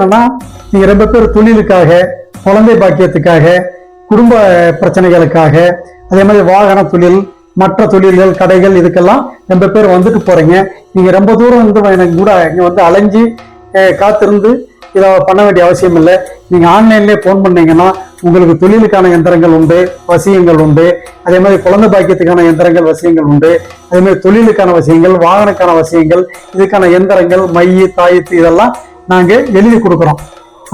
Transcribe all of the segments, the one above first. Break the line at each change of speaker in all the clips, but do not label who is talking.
என்னன்னா நீங்க ரொம்ப பேர் தொழிலுக்காக குழந்தை பாக்கியத்துக்காக குடும்ப பிரச்சனைகளுக்காக அதே மாதிரி வாகன தொழில் மற்ற தொழில்கள் கடைகள் இதுக்கெல்லாம் ரொம்ப பேர் வந்துட்டு போறீங்க. நீங்க ரொம்ப தூரம் வந்து எனக்கு கூட இங்க வந்து அலைஞ்சு காத்திருந்து இதை பண்ண வேண்டிய அவசியம் இல்லை. நீங்க ஆன்லைன்லயே ஃபோன் பண்ணீங்கன்னா உங்களுக்கு தொழிலுக்கான எந்திரங்கள் உண்டு வசியங்கள் உண்டு. அதே மாதிரி குழந்தை பாக்கியத்துக்கான எந்திரங்கள் வசியங்கள் உண்டு. அதே மாதிரி தொழிலுக்கான வசியங்கள் வாகனக்கான வசியங்கள் இதுக்கான எந்திரங்கள் மை தாயத்து இதெல்லாம் நாங்க எழுதி கொடுக்குறோம்.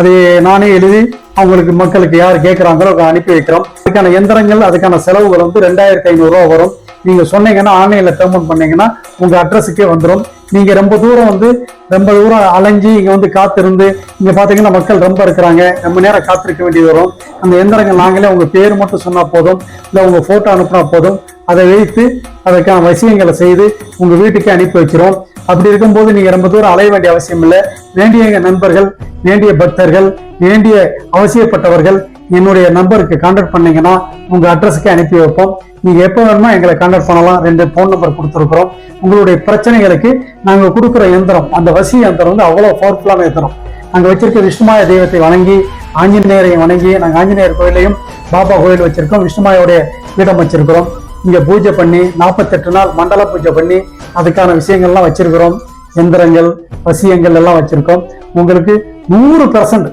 அதை நானே எழுதி அவங்களுக்கு மக்களுக்கு யார் கேட்குறாங்களோ அனுப்பி வைக்கிறோம். அதுக்கான எந்திரங்கள் அதுக்கான செலவுகள் வந்து ரெண்டாயிரத்தி ஐநூறுரூவா வரும். நீங்க சொன்னீங்கன்னா ஆன்லைன்ல பேமெண்ட் பண்ணீங்கன்னா உங்க அட்ரஸுக்கே வந்துடும் நீங்க ரொம்ப தூரம் வந்து ரொம்ப தூரம் அலைஞ்சு இங்க வந்து காத்திருந்து இங்க பாத்தீங்கன்னா மக்கள் ரொம்ப இருக்கிறாங்க. ரொம்ப நேரம் காத்திருக்க வேண்டியது வரும். அந்த எந்திரங்கள் நாங்களே உங்க பேர் மட்டும் சொன்னா போதும். இல்ல உங்க போட்டோ அனுப்புனா போதும். அதை வைத்து அதற்கான விஷயங்களை செய்து உங்க வீட்டுக்கே அனுப்பி வைக்கிறோம். அப்படி இருக்கும்போது நீங்க ரொம்ப தூரம் அலைய வேண்டிய அவசியம் இல்லை. வேண்டிய நண்பர்கள் வேண்டிய பக்தர்கள் வேண்டிய அவசியப்பட்டவர்கள் என்னுடைய நம்பருக்கு கான்டாக்ட் பண்ணீங்கன்னா உங்க அட்ரஸுக்கு அனுப்பி வைப்போம். நீங்க எப்போ வேணுமோ எங்களை கான்டாக்ட் பண்ணலாம். ரெண்டு ஃபோன் நம்பர் கொடுத்துருக்குறோம். உங்களுடைய பிரச்சனைகளுக்கு நாங்கள் கொடுக்குற எந்திரம் அந்த வசி எந்திரம் வந்து அவ்வளோ பவர்ஃபுல்லான எந்திரம். நாங்கள் வச்சிருக்க விஷ்ணுமாய தெய்வத்தை வணங்கி ஆஞ்சநேயரை வணங்கி நாங்கள் ஆஞ்சநேயர் கோயிலையும் பாபா கோயில் வச்சிருக்கோம் விஷ்ணுமாயோடைய பீடம் வச்சிருக்கிறோம். இங்கே பூஜை பண்ணி நாற்பத்தெட்டு நாள் மண்டல பூஜை பண்ணி அதுக்கான விஷயங்கள்லாம் வச்சிருக்கிறோம். எந்திரங்கள் வசியங்கள் எல்லாம் வச்சிருக்கோம். உங்களுக்கு நூறு பர்சன்ட்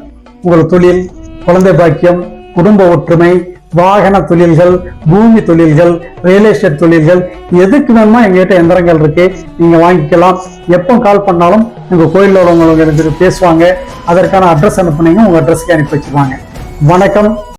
உங்கள் தொழில் குழந்தை பாக்கியம் குடும்ப ஒற்றுமை வாகன தொழில்கள் பூமி தொழில்கள் ரியல் எஸ்டேட் தொழில்கள் எதுக்கு வேணுமோ எங்ககிட்ட எந்திரங்கள் இருக்கு. நீங்க வாங்கிக்கலாம். எப்போ கால் பண்ணாலும் உங்க கோயிலில் உள்ளவங்க பேசுவாங்க. அதற்கான அட்ரஸ் அனுப்புனீங்க உங்க அட்ரஸ்க்கு அனுப்பி வச்சிருவாங்க. வணக்கம்.